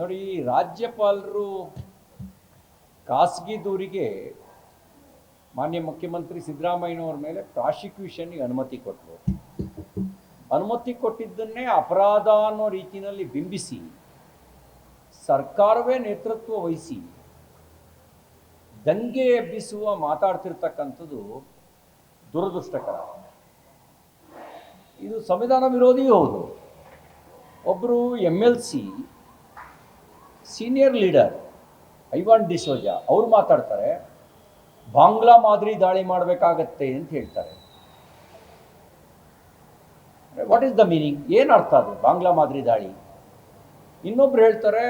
ನೋಡಿ, ರಾಜ್ಯಪಾಲರು ಖಾಸಗಿ ದೂರಿಗೆ ಮಾನ್ಯ ಮುಖ್ಯಮಂತ್ರಿ ಸಿದ್ದರಾಮಯ್ಯನವ್ರ ಮೇಲೆ ಪ್ರಾಸಿಕ್ಯೂಷನ್ಗೆ ಅನುಮತಿ ಕೊಟ್ಟರು. ಅನುಮತಿ ಕೊಟ್ಟಿದ್ದನ್ನೇ ಅಪರಾಧ ಅನ್ನೋ ರೀತಿಯಲ್ಲಿ ಬಿಂಬಿಸಿ, ಸರ್ಕಾರವೇ ನೇತೃತ್ವ ವಹಿಸಿ ದಂಗೆ ಎಬ್ಬಿಸುವ ಮಾತಾಡ್ತಿರ್ತಕ್ಕಂಥದ್ದು ದುರದೃಷ್ಟಕರ. ಇದು ಸಂವಿಧಾನ ವಿರೋಧಿಯೂ ಹೌದು. ಒಬ್ಬರು M L C senior leader Ivan D'Souza ಅವ್ರು ಮಾತಾಡ್ತಾರೆ, ಬಾಂಗ್ಲಾ ಮಾದರಿ ದಾಳಿ ಮಾಡಬೇಕಾಗತ್ತೆ ಅಂತ ಹೇಳ್ತಾರೆ. ವಾಟ್ ಈಸ್ ದ ಮೀನಿಂಗ್ ಏನು ಅರ್ಥ ಅದು, ಬಾಂಗ್ಲಾ ಮಾದರಿ ದಾಳಿ? ಇನ್ನೊಬ್ರು ಹೇಳ್ತಾರೆ,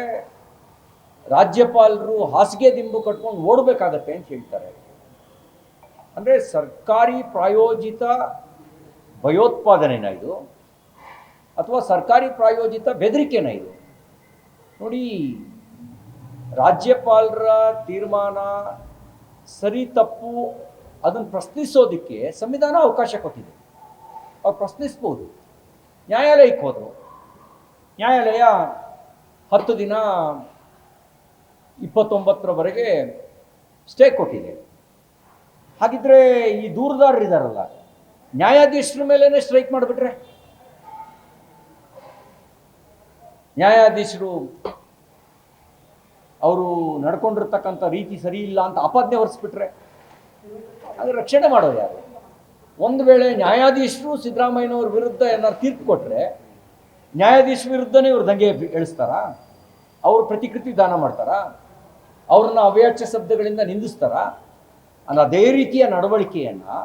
ರಾಜ್ಯಪಾಲರು ಹಾಸಿಗೆ ದಿಂಬು ಕಟ್ಕೊಂಡು ಓಡಬೇಕಾಗತ್ತೆ ಅಂತ ಹೇಳ್ತಾರೆ. ಅಂದರೆ ಸರ್ಕಾರಿ ಪ್ರಾಯೋಜಿತ ಭಯೋತ್ಪಾದನೆನ ಇದು, ಅಥವಾ ಸರ್ಕಾರಿ ಪ್ರಾಯೋಜಿತ ಬೆದರಿಕೆನ ಇದು? ನೋಡಿ ರಾಜ್ಯಪಾಲರ ತೀರ್ಮಾನ ಸರಿ, ತಪ್ಪು ಅದನ್ನು ಪ್ರಶ್ನಿಸೋದಕ್ಕೆ ಸಂವಿಧಾನ ಅವಕಾಶ ಕೊಟ್ಟಿದೆ. ಅವ್ರು ಪ್ರಶ್ನಿಸ್ಬೋದು. ನ್ಯಾಯಾಲಯಕ್ಕೆ ಹೋದರು. ನ್ಯಾಯಾಲಯ ಹತ್ತು ದಿನ ಇಪ್ಪತ್ತೊಂಬತ್ತರವರೆಗೆ ಸ್ಟೇ ಕೊಟ್ಟಿದೆ. ಹಾಗಿದ್ರೆ ಈ ದೂರದಾರರಿದ್ದಾರಲ್ಲ ನ್ಯಾಯಾಧೀಶರ ಮೇಲೇ ಸ್ಟ್ರೈಕ್ ಮಾಡಿಬಿಟ್ರೆ? ನ್ಯಾಯಾಧೀಶರು ಅವರು ನಡ್ಕೊಂಡಿರ್ತಕ್ಕಂಥ ರೀತಿ ಸರಿ ಇಲ್ಲ ಅಂತ ಆಪಾದನೆ ಹೊರಿಸ್ಬಿಟ್ರೆ, ಅದು ರಕ್ಷಣೆ ಮಾಡೋದು ಯಾರು? ಒಂದು ವೇಳೆ ನ್ಯಾಯಾಧೀಶರು ಸಿದ್ದರಾಮಯ್ಯನವ್ರ ವಿರುದ್ಧ ಏನಾದ್ರು ತೀರ್ಪು ಕೊಟ್ಟರೆ ನ್ಯಾಯಾಧೀಶ ವಿರುದ್ಧನೇ ಇವ್ರು ದಂಗೆ ಎಳಿಸ್ತಾರಾ ಅವರು ಪ್ರತಿಕೃತಿ ದಾನ ಮಾಡ್ತಾರಾ? ಅವ್ರನ್ನ ಅವ್ಯಾಚ್ಯ ಶಬ್ದಗಳಿಂದ ನಿಂದಿಸ್ತಾರಾ? ಅನ್ನೋ ಅದೇ ರೀತಿಯ ನಡವಳಿಕೆಯನ್ನು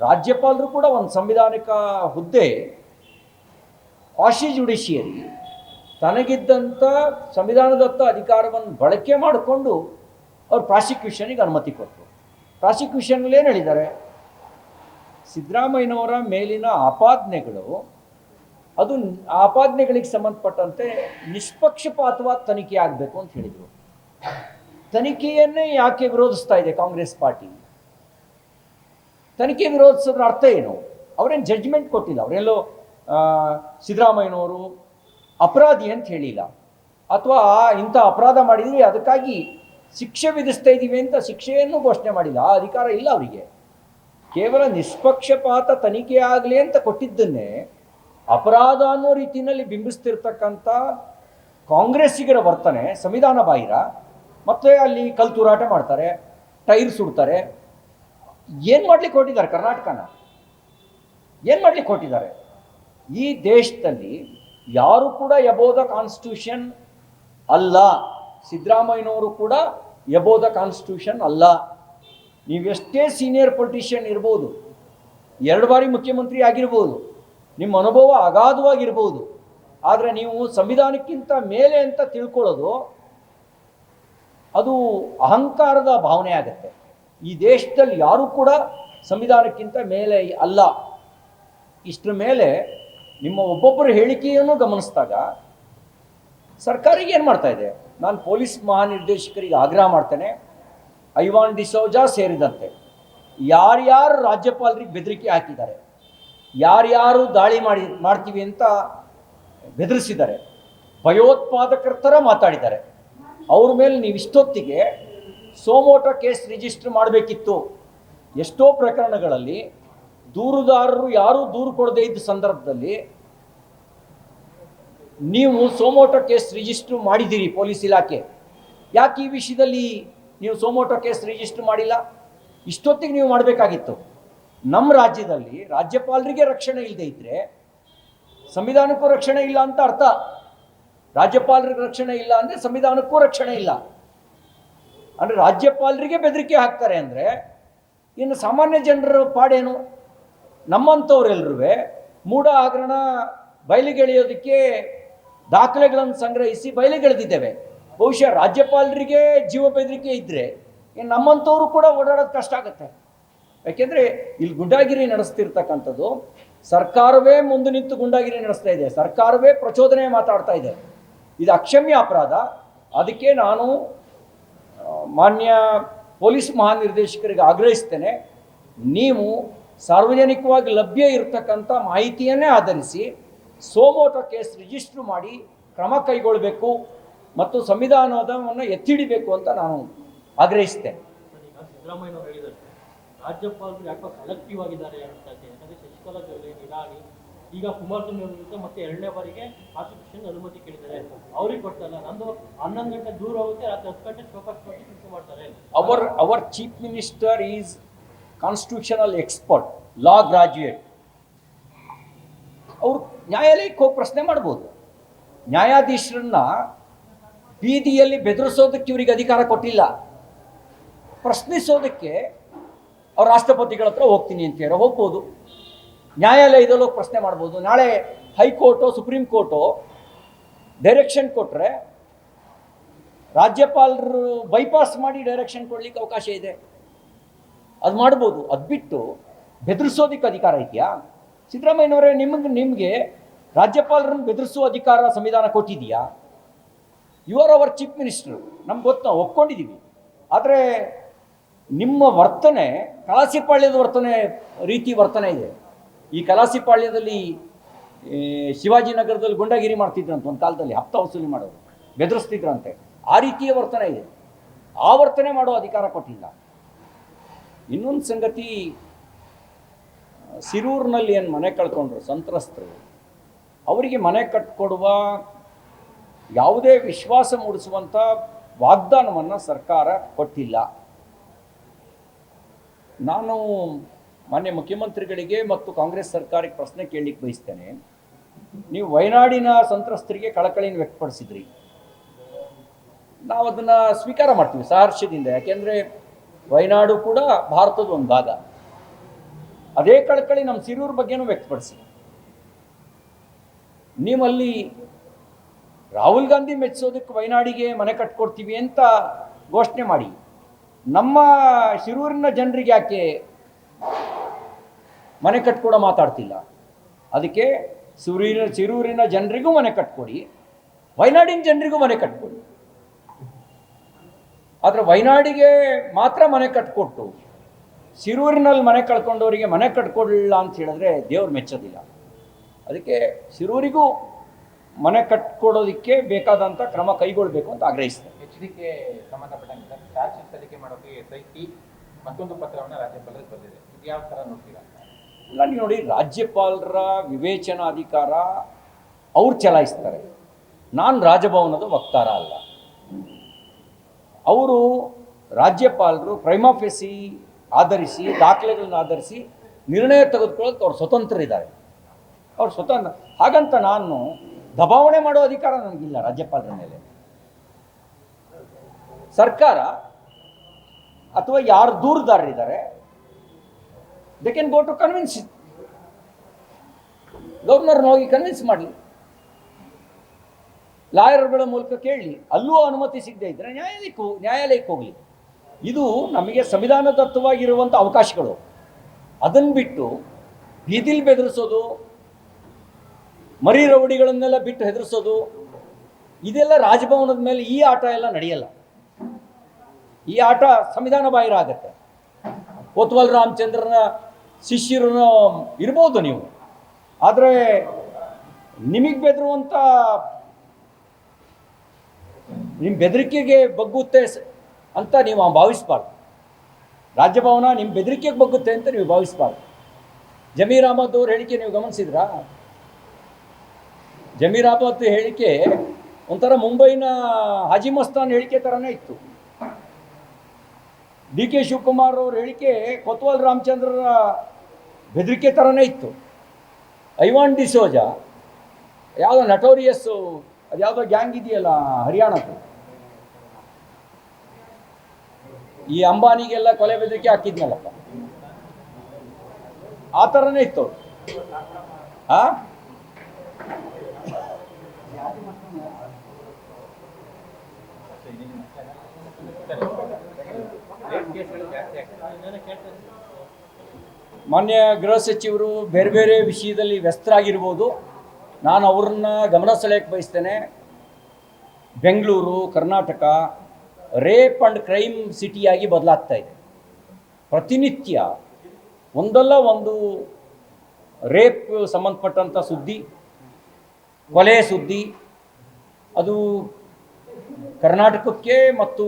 ರಾಜ್ಯಪಾಲರು ಕೂಡ ಒಂದು ಸಂವಿಧಾನಿಕ ಹುದ್ದೆ ಕ್ವಾಶಿ ಜುಡಿಷಿಯರಿ ತನಗಿದ್ದಂಥ ಸಂವಿಧಾನದತ್ತ ಅಧಿಕಾರವನ್ನು ಬಳಕೆ ಮಾಡಿಕೊಂಡು ಅವ್ರು ಪ್ರಾಸಿಕ್ಯೂಷನಿಗೆ ಅನುಮತಿ ಕೊಟ್ಟರು. ಪ್ರಾಸಿಕ್ಯೂಷನಲ್ಲಿ ಏನು ಹೇಳಿದ್ದಾರೆ? ಸಿದ್ದರಾಮಯ್ಯನವರ ಮೇಲಿನ ಆಪಾದನೆಗಳು, ಅದು ಆಪಾದನೆಗಳಿಗೆ ಸಂಬಂಧಪಟ್ಟಂತೆ ನಿಷ್ಪಕ್ಷಪಾತವಾದ ತನಿಖೆ ಆಗಬೇಕು ಅಂತ ಹೇಳಿದರು. ತನಿಖೆಯನ್ನೇ ಯಾಕೆ ವಿರೋಧಿಸ್ತಾ ಇದೆ ಕಾಂಗ್ರೆಸ್ ಪಾರ್ಟಿ? ತನಿಖೆ ವಿರೋಧಿಸೋದ್ರ ಅರ್ಥ ಏನು? ಅವರೇನು ಜಡ್ಜ್ಮೆಂಟ್ ಕೊಟ್ಟಿಲ್ಲ. ಅವರೆಲ್ಲೋ ಸಿದ್ದರಾಮಯ್ಯನವರು ಅಪರಾಧಿ ಅಂತ ಹೇಳಿಲ್ಲ. ಅಥವಾ ಇಂಥ ಅಪರಾಧ ಮಾಡಿದ್ವಿ ಅದಕ್ಕಾಗಿ ಶಿಕ್ಷೆ ವಿಧಿಸ್ತಾ ಇದ್ದೀವಿ ಅಂತ ಶಿಕ್ಷೆಯನ್ನು ಘೋಷಣೆ ಮಾಡಿಲ್ಲ. ಆ ಅಧಿಕಾರ ಇಲ್ಲ ಅವರಿಗೆ. ಕೇವಲ ನಿಷ್ಪಕ್ಷಪಾತ ತನಿಖೆ ಆಗಲಿ ಅಂತ ಕೊಟ್ಟಿದ್ದನ್ನೇ ಅಪರಾಧ ಅನ್ನೋ ರೀತಿಯಲ್ಲಿ ಬಿಂಬಿಸ್ತಿರ್ತಕ್ಕಂಥ ಕಾಂಗ್ರೆಸ್ಸಿಗರ ವರ್ತನೆ, ಸಂವಿಧಾನ ಬಾಹಿರ. ಮತ್ತೆ ಅಲ್ಲಿ ಕಲ್ ತೂರಾಟ ಮಾಡ್ತಾರೆ, ಟೈರ್ ಸುಡ್ತಾರೆ. ಏನು ಮಾಡ್ಲಿಕ್ಕೆ ಕೊಟ್ಟಿದ್ದಾರೆ ಕರ್ನಾಟಕನ? ಏನು ಮಾಡ್ಲಿಕ್ಕೆ ಕೊಟ್ಟಿದ್ದಾರೆ ಈ ದೇಶದಲ್ಲಿ ಯಾರು ಕೂಡ ಎಬೋದ ಕಾನ್ಸ್ಟಿಟ್ಯೂಷನ್ ಅಲ್ಲ. ಸಿದ್ದರಾಮಯ್ಯನವರು ಕೂಡ ಎಬೋದ ಕಾನ್ಸ್ಟಿಟ್ಯೂಷನ್ ಅಲ್ಲ. ನೀವೆಷ್ಟೇ ಸೀನಿಯರ್ ಪೊಲಿಟಿಷಿಯನ್ ಇರ್ಬೋದು, ಎರಡು ಬಾರಿ ಮುಖ್ಯಮಂತ್ರಿ ಆಗಿರ್ಬೋದು, ನಿಮ್ಮ ಅನುಭವ ಅಗಾಧವಾಗಿರ್ಬೋದು, ಆದರೆ ನೀವು ಸಂವಿಧಾನಕ್ಕಿಂತ ಮೇಲೆ ಅಂತ ತಿಳ್ಕೊಳ್ಳೋದು, ಅದು ಅಹಂಕಾರದ ಭಾವನೆ ಆಗುತ್ತೆ. ಈ ದೇಶದಲ್ಲಿ ಯಾರೂ ಕೂಡ ಸಂವಿಧಾನಕ್ಕಿಂತ ಮೇಲೆ ಅಲ್ಲ. ಇಷ್ಟರ ಮೇಲೆ ನಿಮ್ಮ ಒಬ್ಬೊಬ್ಬರ ಹೇಳಿಕೆಯನ್ನು ಗಮನಿಸಿದಾಗ ಸರ್ಕಾರಿಗೆ ಏನು ಮಾಡ್ತಾ ಇದೆ? ನಾನು ಪೊಲೀಸ್ ಮಹಾನಿರ್ದೇಶಕರಿಗೆ ಆಗ್ರಹ ಮಾಡ್ತೇನೆ. ಐವಾನ್ ಡಿಸೋಜಾ ಸೇರಿದಂತೆ ಯಾರ್ಯಾರು ರಾಜ್ಯಪಾಲರಿಗೆ ಬೆದರಿಕೆ ಹಾಕಿದ್ದಾರೆ, ಯಾರ್ಯಾರು ದಾಳಿ ಮಾಡಿ, ಮಾಡ್ತೀವಿ ಅಂತ ಬೆದರಿಸಿದ್ದಾರೆ, ಭಯೋತ್ಪಾದಕರ ಥರ ಮಾತಾಡಿದ್ದಾರೆ. ಅವ್ರ ಮೇಲೆ ನೀವು ಇಷ್ಟೊತ್ತಿಗೆ ಸೋಮೋಟೋ ಕೇಸ್ ರಿಜಿಸ್ಟರ್ ಮಾಡಬೇಕಿತ್ತು. ಎಷ್ಟೋ ಪ್ರಕರಣಗಳಲ್ಲಿ ದೂರುದಾರರು ಯಾರೂ ದೂರು ಕೊಡದೇ ಇದ್ದ ಸಂದರ್ಭದಲ್ಲಿ ನೀವು ಸೋಮೋಟೋ ಕೇಸ್ ರಿಜಿಸ್ಟರ್ ಮಾಡಿದ್ದೀರಿ ಪೊಲೀಸ್ ಇಲಾಖೆ. ಯಾಕೆ ಈ ವಿಷಯದಲ್ಲಿ ನೀವು ಸೋಮೋಟೋ ಕೇಸ್ ರಿಜಿಸ್ಟರ್ ಮಾಡಿಲ್ಲ? ಇಷ್ಟೊತ್ತಿಗೆ ನೀವು ಮಾಡಬೇಕಾಗಿತ್ತು. ನಮ್ಮ ರಾಜ್ಯದಲ್ಲಿ ರಾಜ್ಯಪಾಲರಿಗೆ ರಕ್ಷಣೆ ಇಲ್ಲದೆ ಇದ್ದರೆ ಸಂವಿಧಾನಕ್ಕೂ ರಕ್ಷಣೆ ಇಲ್ಲ ಅಂತ ಅರ್ಥ. ರಾಜ್ಯಪಾಲರಿಗೆ ರಕ್ಷಣೆ ಇಲ್ಲ ಅಂದರೆ ಸಂವಿಧಾನಕ್ಕೂ ರಕ್ಷಣೆ ಇಲ್ಲ. ಅಂದರೆ ರಾಜ್ಯಪಾಲರಿಗೆ ಬೆದರಿಕೆ ಹಾಕ್ತಾರೆ ಅಂದರೆ ಇನ್ನು ಸಾಮಾನ್ಯ ಜನರ ಪಾಡೇನು? ನಮ್ಮಂಥವ್ರೆಲ್ಲರೂ ಮೂಢ ಹಗರಣ ಬಯಲಿಗೆಳೆಯೋದಕ್ಕೆ ದಾಖಲೆಗಳನ್ನು ಸಂಗ್ರಹಿಸಿ ಬಯಲಿಗೆಳೆದಿದ್ದೇವೆ. ಬಹುಶಃ ರಾಜ್ಯಪಾಲರಿಗೆ, ಜೀವ ಬೆದರಿಕೆ ಇದ್ದರೆ ನಮ್ಮಂಥವ್ರು ಕೂಡ ಓಡಾಡೋದು ಕಷ್ಟ ಆಗುತ್ತೆ. ಯಾಕೆಂದರೆ ಇಲ್ಲಿ ಗುಂಡಾಗಿರಿ ನಡೆಸ್ತಿರ್ತಕ್ಕಂಥದ್ದು ಸರ್ಕಾರವೇ ಮುಂದೆ ನಿಂತು ಗುಂಡಾಗಿರಿ ನಡೆಸ್ತಾ ಇದೆ, ಸರ್ಕಾರವೇ ಪ್ರಚೋದನೆ ಮಾತಾಡ್ತಾ ಇದೆ. ಇದು ಅಕ್ಷಮ್ಯ ಅಪರಾಧ. ಅದಕ್ಕೆ ನಾನು ಮಾನ್ಯ ಪೊಲೀಸ್ ಮಹಾನಿರ್ದೇಶಕರಿಗೆ ಆಗ್ರಹಿಸ್ತೇನೆ. ನೀವು ಸಾರ್ವಜನಿಕವಾಗಿ ಲಭ್ಯ ಇರತಕ್ಕಂಥ ಮಾಹಿತಿಯನ್ನೇ ಆಧರಿಸಿ ಸೋಮೋಟೋ ಕೇಸ್ ರಿಜಿಸ್ಟ್ರ್ ಮಾಡಿ ಕ್ರಮ ಕೈಗೊಳ್ಳಬೇಕು ಮತ್ತು ಸಂವಿಧಾನವನ್ನು ಎತ್ತಿಡಿಬೇಕು ಅಂತ ನಾನು ಆಗ್ರಹಿಸಿದೆ ರಾಜ್ಯಪಾಲರು ಯಾಕೋ ಸೆಲೆಕ್ಟಿವ್ ಆಗಿದ್ದಾರೆ ಅಂತ ಯಾಕಂದ್ರೆ ಶಶಿಕಲಾ ಜೊಲ್ಲೆ ನಿರಾಣಿ ಈಗ ಕುಮಾರಸ್ವಾಮಿ ಅವ್ರ ಮತ್ತೆ ಎರಡನೇ ಬಾರಿಗೆ ಪ್ರಾಸಿಕ್ಯೂಷನ್ ಅನುಮತಿ ಕೇಳಿದ್ದಾರೆ. ಅವ್ರಿಗೆ ಕೊಡ್ತಲ್ಲ ನಂದು ಹನ್ನೊಂದು ಗಂಟೆ ದೂರ ಹೋಗುತ್ತೆ ರಾತ್ರಿ ಹತ್ತು ಗಂಟೆ ಶೋಕಾಸ್ ಮಾಡಿ ಕೆಲಸ ಮಾಡ್ತಾರೆ. Our our chief minister is constitutional expert law graduate ಅವರು ನ್ಯಾಯಾಲಯಕ್ಕೆ ಹೋಗಿ ಪ್ರಶ್ನೆ ಮಾಡ್ಬೋದು. ನ್ಯಾಯಾಧೀಶರನ್ನ ಬೀದಿಯಲ್ಲಿ ಬೆದರಿಸೋದಕ್ಕೆ ಇವರಿಗೆ ಅಧಿಕಾರ ಕೊಟ್ಟಿಲ್ಲ. ಪ್ರಶ್ನಿಸೋದಕ್ಕೆ ಅವ್ರ ರಾಷ್ಟ್ರಪತಿಗಳ ಹತ್ರ ಹೋಗ್ತೀನಿ ಅಂತ ಹೇಳೋ ಹೋಗ್ಬೋದು. ನ್ಯಾಯಾಲಯದಲ್ಲೂ ಪ್ರಶ್ನೆ ಮಾಡ್ಬೋದು. ನಾಳೆ ಹೈಕೋರ್ಟು, ಸುಪ್ರೀಂ ಕೋರ್ಟು ಡೈರೆಕ್ಷನ್ ಕೊಟ್ಟರೆ ರಾಜ್ಯಪಾಲರು ಬೈಪಾಸ್ ಮಾಡಿ ಡೈರೆಕ್ಷನ್ ಕೊಡಲಿಕ್ಕೆ ಅವಕಾಶ ಇದೆ. ಅದು ಮಾಡ್ಬೋದು. ಅದು ಬಿಟ್ಟು ಬೆದರಿಸೋದಕ್ಕೆ ಅಧಿಕಾರ ಇದೆಯಾ ಸಿದ್ದರಾಮಯ್ಯನವರೇ, ನಿಮಗೆ ನಿಮಗೆ ರಾಜ್ಯಪಾಲರನ್ನು ಬೆದರಿಸುವ ಅಧಿಕಾರ ಸಂವಿಧಾನ ಕೊಟ್ಟಿದೆಯಾ? You are our chief minister ನಮ್ಗೆ ಗೊತ್ತು, ನಾವು ಒಪ್ಕೊಂಡಿದ್ದೀವಿ ಆದರೆ ನಿಮ್ಮ ವರ್ತನೆ, ಕಲಾಸಿಪಾಳ್ಯದ ವರ್ತನೆ, ರೀತಿ ವರ್ತನೆ ಇದೆ. ಈ ಕಲಾಸಿಪಾಳ್ಯದಲ್ಲಿ ಶಿವಾಜಿನಗರದಲ್ಲಿ ಗುಂಡಾಗಿರಿ ಮಾಡ್ತಿದ್ರಂತ ಒಂದು ಕಾಲದಲ್ಲಿ, ಹಪ್ತ ವಸೂಲಿ ಮಾಡೋದು ಬೆದರಿಸ್ತಿದ್ರಂತೆ. ಆ ರೀತಿಯ ವರ್ತನೆ ಇದೆ. ಆ ವರ್ತನೆ ಮಾಡೋ ಅಧಿಕಾರ ಕೊಟ್ಟಿಲ್ಲ. ಇನ್ನೊಂದು ಸಂಗತಿ, ಸಿರೂರಿನಲ್ಲಿ ಏನು ಮನೆ ಕಳ್ಕೊಂಡ್ರು ಸಂತ್ರಸ್ತರು, ಅವರಿಗೆ ಮನೆ ಕಟ್ಕೊಡುವ ಯಾವುದೇ ವಿಶ್ವಾಸ ಮೂಡಿಸುವಂಥ ವಾಗ್ದಾನವನ್ನು ಸರ್ಕಾರ ಕೊಟ್ಟಿಲ್ಲ. ನಾನು ಮಾನ್ಯ ಮುಖ್ಯಮಂತ್ರಿಗಳಿಗೆ ಮತ್ತು ಕಾಂಗ್ರೆಸ್ ಸರ್ಕಾರಕ್ಕೆ ಪ್ರಶ್ನೆ ಕೇಳಲಿಕ್ಕೆ ಬಯಸ್ತೇನೆ. ನೀವು ವಯನಾಡಿನ ಸಂತ್ರಸ್ತರಿಗೆ ಕಳಕಳಿಯನ್ನು ವ್ಯಕ್ತಪಡಿಸಿದ್ರಿ. ನಾವು ಅದನ್ನು ಸ್ವೀಕಾರ ಮಾಡ್ತೀವಿ ಸಹರ್ಷದಿಂದ, ಯಾಕೆಂದರೆ ವಯನಾಡು ಕೂಡ ಭಾರತದ ಒಂದು ಭಾಗ. ಅದೇ ಕಳಕಳಿ ನಮ್ಮ ಸಿರೂರ್ ಬಗ್ಗೆನೂ ವ್ಯಕ್ತಪಡಿಸಿ ನೀವಲ್ಲಿ ರಾಹುಲ್ ಗಾಂಧಿ ಮೆಚ್ಚಿಸೋದಕ್ಕೆ ವಯನಾಡಿಗೆ ಮನೆ ಕಟ್ಕೊಡ್ತೀವಿ ಅಂತ ಘೋಷಣೆ ಮಾಡಿ. ನಮ್ಮ ಶಿರೂರಿನ ಜನರಿಗೆ ಯಾಕೆ ಮನೆ ಕಟ್ಕೊಡೋ ಮಾತಾಡ್ತಿಲ್ಲ? ಅದಕ್ಕೆ ಸುರೂರಿನ ಸಿರೂರಿನ ಜನರಿಗೂ ಮನೆ ಕಟ್ಕೊಡಿ. ವಯನಾಡಿನ ಜನರಿಗೂ ಮನೆ ಕಟ್ಕೊಡಿ. ಆದರೆ ವಯನಾಡಿಗೆ ಮಾತ್ರ ಮನೆ ಕಟ್ಕೊಟ್ಟು ಸಿರೂರಿನಲ್ಲಿ ಮನೆ ಕಳ್ಕೊಂಡವರಿಗೆ ಮನೆ ಕಟ್ಕೊಡ್ಲಿಲ್ಲ ಅಂತ ಹೇಳಿದ್ರೆ ದೇವ್ರು ಮೆಚ್ಚೋದಿಲ್ಲ. ಅದಕ್ಕೆ ಸಿರೂರಿಗೂ ಮನೆ ಕಟ್ಕೊಡೋದಕ್ಕೆ ಬೇಕಾದಂಥ ಕ್ರಮ ಕೈಗೊಳ್ಬೇಕು ಅಂತ ಆಗ್ರಹಿಸ್ತಾರೆ. ಎಚ್ ಡಿ ಕೆ ಸಂಬಂಧಪಟ್ಟಂಗೆ ಚಾರ್ಜ್ ಸಲ್ಲಿಕೆ ಮಾಡೋಕೆ ಎಸ್ ಐ ಟಿ ಮತ್ತೊಂದು ಪತ್ರವನ್ನು ರಾಜ್ಯಪಾಲರಿಗೆ ಬಂದಿದೆ. ಇದು ಯಾವ ಥರ ನೋಡ್ತೀರಾ? ಇಲ್ಲ ನೀವು ನೋಡಿ ರಾಜ್ಯಪಾಲರ ವಿವೇಚನಾಧಿಕಾರ ಅವ್ರು ಚಲಾಯಿಸ್ತಾರೆ. ನಾನು ರಾಜಭವನದ ವಕ್ತಾರ ಅಲ್ಲ. ಅವರು ರಾಜ್ಯಪಾಲರು ಪ್ರೈಮಾಫೆಸಿ ಆಧರಿಸಿ, ದಾಖಲೆಗಳನ್ನ ಆಧರಿಸಿ ನಿರ್ಣಯ ತೆಗೆದುಕೊಳ್ಳೋಕೆ ಅವ್ರು ಸ್ವತಂತ್ರರಿದ್ದಾರೆ. ಅವ್ರು ಸ್ವತಂತ್ರ ಹಾಗಂತ ನಾನು ದಬಾವಣೆ ಮಾಡೋ ಅಧಿಕಾರ ನನಗಿಲ್ಲ ರಾಜ್ಯಪಾಲರ ಮೇಲೆ. ಸರ್ಕಾರ ಅಥವಾ ಯಾರು ದೂರದಾರರಿದ್ದಾರೆ they can go to convince ಗವರ್ನರ್ನ ಹೋಗಿ ಕನ್ವಿನ್ಸ್ ಮಾಡಲಿ. ಲಾಯರ್ಗಳ ಮೂಲಕ ಕೇಳಿ, ಅಲ್ಲೂ ಅನುಮತಿ ಸಿಗದೆ ಇದ್ದರೆ ನ್ಯಾಯಾಲಯಕ್ಕೆ ನ್ಯಾಯಾಲಯಕ್ಕೆ ಹೋಗಲಿ. ಇದು ನಮಗೆ ಸಂವಿಧಾನದತ್ತವಾಗಿರುವಂಥ ಅವಕಾಶಗಳು. ಅದನ್ನು ಬಿಟ್ಟು ಬೀದಿಲಿ ಬೆದರಿಸೋದು, ಮರಿ ರೌಡಿಗಳನ್ನೆಲ್ಲ ಬಿಟ್ಟು ಹೆದರಿಸೋದು, ಇದೆಲ್ಲ ರಾಜಭವನದ ಮೇಲೆ ಈ ಆಟ ಎಲ್ಲ ನಡೆಯಲ್ಲ. ಈ ಆಟ ಸಂವಿಧಾನ ಬಾಹಿರ ಆಗತ್ತೆ. ಕೋತ್ವಾಲ್ ರಾಮಚಂದ್ರನ ಶಿಷ್ಯರು ಇರ್ಬೋದು ನೀವು. ಆದರೆ ನಿಮಗೆ ಬೆದರುವಂಥ ನಿಮ್ಮ ಬೆದರಿಕೆಗೆ ಬಗ್ಗುತ್ತೆ ಅಂತ ನೀವು ಭಾವಿಸ್ಬಾರ್ದು. ರಾಜ್ಯಭವನ ನಿಮ್ಮ ಬೆದರಿಕೆಗೆ ಬಗ್ಗುತ್ತೆ ಅಂತ ನೀವು ಭಾವಿಸ್ಬಾರ್ದು. ಜಮೀರ್ ಅಹಮದ್ ಅವ್ರ ಹೇಳಿಕೆ ನೀವು ಗಮನಿಸಿದ್ರಾ? ಜಮೀರ್ ಅಹಮದ್ ಹೇಳಿಕೆ ಒಂಥರ ಮುಂಬೈನ ಹಾಜಿ ಮಸ್ತಾನ್ ಹೇಳಿಕೆ ಥರನೇ ಇತ್ತು. ಡಿ ಕೆ ಶಿವಕುಮಾರ್ ಅವ್ರ ಹೇಳಿಕೆ ಕೊತ್ವಾಲ್ ರಾಮಚಂದ್ರರ ಬೆದರಿಕೆ ಥರನೇ ಇತ್ತು. ಐವಾನ್ ಡಿಸೋಜಾ ಯಾವುದೋ ನಟೋರಿಯಸ್ಸು ಅದು ಯಾವುದೋ ಗ್ಯಾಂಗ್ ಇದೆಯಲ್ಲ ಹರಿಯಾಣದ್ದು ಈ ಅಂಬಾನಿಗೆಲ್ಲ ಕೊಲೆ ಬೆದರಿಕೆ ಹಾಕಿದ್ನಲ್ಲಪ್ಪ ಆ ಥರನೇ ಇತ್ತು. ಆ. ಮಾನ್ಯ ಗೃಹ ಸಚಿವರು ಬೇರೆ ಬೇರೆ ವಿಷಯದಲ್ಲಿ ವ್ಯಸ್ತರಾಗಿರ್ಬೋದು ನಾನು ಅವ್ರನ್ನ ಗಮನ ಸೆಳೆಯಕ್ಕೆ ಬಯಸ್ತೇನೆ. Bengaluru, Karnataka rape and crime ಸಿಟಿಯಾಗಿ ಬದಲಾಗ್ತಾ ಇದೆ. ಪ್ರತಿನಿತ್ಯ ಒಂದಲ್ಲ ಒಂದು ರೇಪ್ ಸಂಬಂಧಪಟ್ಟಂಥ ಸುದ್ದಿ, ಕೊಲೆ ಸುದ್ದಿ, ಅದು ಕರ್ನಾಟಕಕ್ಕೆ ಮತ್ತು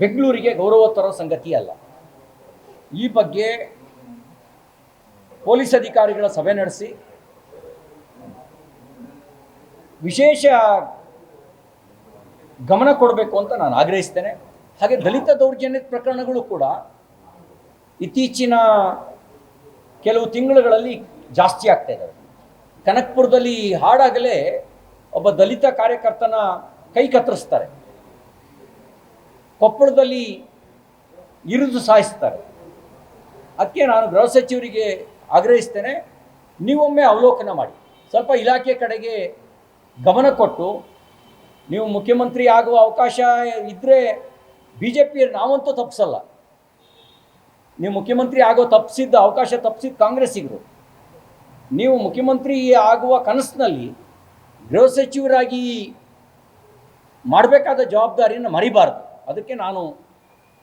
ಬೆಂಗಳೂರಿಗೆ ಗೌರವ ತರೋ ಸಂಗತಿ ಅಲ್ಲ. ಈ ಬಗ್ಗೆ ಪೊಲೀಸ್ ಅಧಿಕಾರಿಗಳ ಸಭೆ ನಡೆಸಿ ವಿಶೇಷ ಗಮನ ಕೊಡಬೇಕು ಅಂತ ನಾನು ಆಗ್ರಹಿಸ್ತೇನೆ. ಹಾಗೆ ದಲಿತ ದೌರ್ಜನ್ಯದ ಪ್ರಕರಣಗಳು ಕೂಡ ಇತ್ತೀಚಿನ ಕೆಲವು ತಿಂಗಳುಗಳಲ್ಲಿ ಜಾಸ್ತಿ ಆಗ್ತಾ ಇದ್ದಾವೆ ಕನಕ್ಪುರದಲ್ಲಿ ಹಾಡಾಗಲೇ ಒಬ್ಬ ದಲಿತ ಕಾರ್ಯಕರ್ತನ ಕೈ ಕತ್ತರಿಸ್ತಾರೆ. ಕೊಪ್ಪಳದಲ್ಲಿ ಇರಿದು ಸಾಯಿಸ್ತಾರೆ. ಅದಕ್ಕೆ ನಾನು ಗೃಹ ಸಚಿವರಿಗೆ ಆಗ್ರಹಿಸ್ತೇನೆ, ನೀವೊಮ್ಮೆ ಅವಲೋಕನ ಮಾಡಿ. ಸ್ವಲ್ಪ ಇಲಾಖೆ ಕಡೆಗೆ ಗಮನ ಕೊಟ್ಟು ನೀವು ಮುಖ್ಯಮಂತ್ರಿ ಆಗುವ ಅವಕಾಶ ಇದ್ದರೆ ಬಿ ಜೆ ಪಿ ನಾವಂತೂ ತಪ್ಪಿಸಲ್ಲ ನೀವು ಮುಖ್ಯಮಂತ್ರಿ ಆಗೋ ತಪ್ಪಿಸಿದ್ದ ಅವಕಾಶ ತಪ್ಪಿಸಿದ ಕಾಂಗ್ರೆಸ್ಸಿಗರು. ನೀವು ಮುಖ್ಯಮಂತ್ರಿ ಆಗುವ ಕನಸಿನಲ್ಲಿ ಗೃಹ ಸಚಿವರಾಗಿ ಮಾಡಬೇಕಾದ ಜವಾಬ್ದಾರಿಯನ್ನು ಮರಿಬಾರ್ದು. ಅದಕ್ಕೆ ನಾನು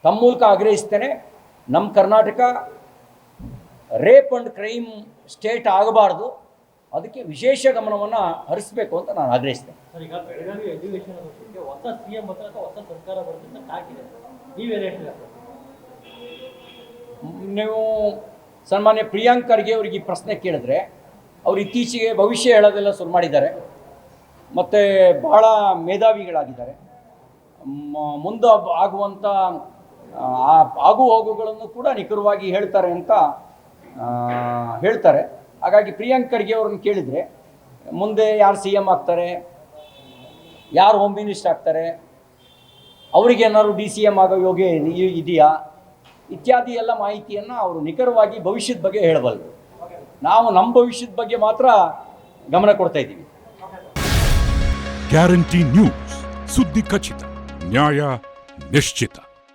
ತಮ್ಮ ಮೂಲಕ ಆಗ್ರಹಿಸ್ತೇನೆ. ನಮ್ಮ Karnataka rape and crime state ಆಗಬಾರ್ದು. ಅದಕ್ಕೆ ವಿಶೇಷ ಗಮನವನ್ನು ಹರಿಸಬೇಕು ಅಂತ ನಾನು ಆಗ್ರಹಿಸ್ತೇನೆ. ನೀವು ಸನ್ಮಾನ್ಯ ಪ್ರಿಯಾಂಕ್ ಖರ್ಗೆ ಅವರಿಗೆ ಈ ಪ್ರಶ್ನೆ ಕೇಳಿದ್ರೆ ಅವ್ರು ಇತ್ತೀಚೆಗೆ ಭವಿಷ್ಯ ಹೇಳೋದೆಲ್ಲ ಶುರು ಮಾಡಿದ್ದಾರೆ. ಮತ್ತು ಬಹಳ ಮೇಧಾವಿಗಳಾಗಿದ್ದಾರೆ. ಮುಂದೆ ಆಗುವಂಥ ಆಗು ಹೋಗುಗಳನ್ನು ಕೂಡ ನಿಖರವಾಗಿ ಹೇಳ್ತಾರೆ ಅಂತ ಹೇಳ್ತಾರೆ. ಹಾಗಾಗಿ ಪ್ರಿಯಾಂಕ್ ಖರ್ಗೆ ಅವ್ರನ್ನ ಕೇಳಿದರೆ, ಮುಂದೆ ಯಾರು ಸಿ ಎಂ ಆಗ್ತಾರೆ, ಯಾರು ಹೋಮ್ ಮಿನಿಸ್ಟರ್ ಆಗ್ತಾರೆ, ಅವರಿಗೆ ಏನಾದ್ರು ಡಿ ಸಿ ಎಂ ಆಗೋ ಯೋಗ್ಯ ಇದೆಯಾ? ಇತ್ಯಾದಿ ಎಲ್ಲ ಮಾಹಿತಿಯನ್ನು ಅವರು ನಿಖರವಾಗಿ ಭವಿಷ್ಯದ ಬಗ್ಗೆ ಹೇಳಬಲ್ಲರು ನಾವು ನಮ್ಮ ಭವಿಷ್ಯದ ಬಗ್ಗೆ ಮಾತ್ರ ಗಮನ ಕೊಡ್ತಾ ಇದ್ದೀವಿ. ಗ್ಯಾರಂಟಿ ನ್ಯೂಸ್, ಸುದ್ದಿ ಖಚಿತ, ನ್ಯಾಯ ನಿಶ್ಚಿತ.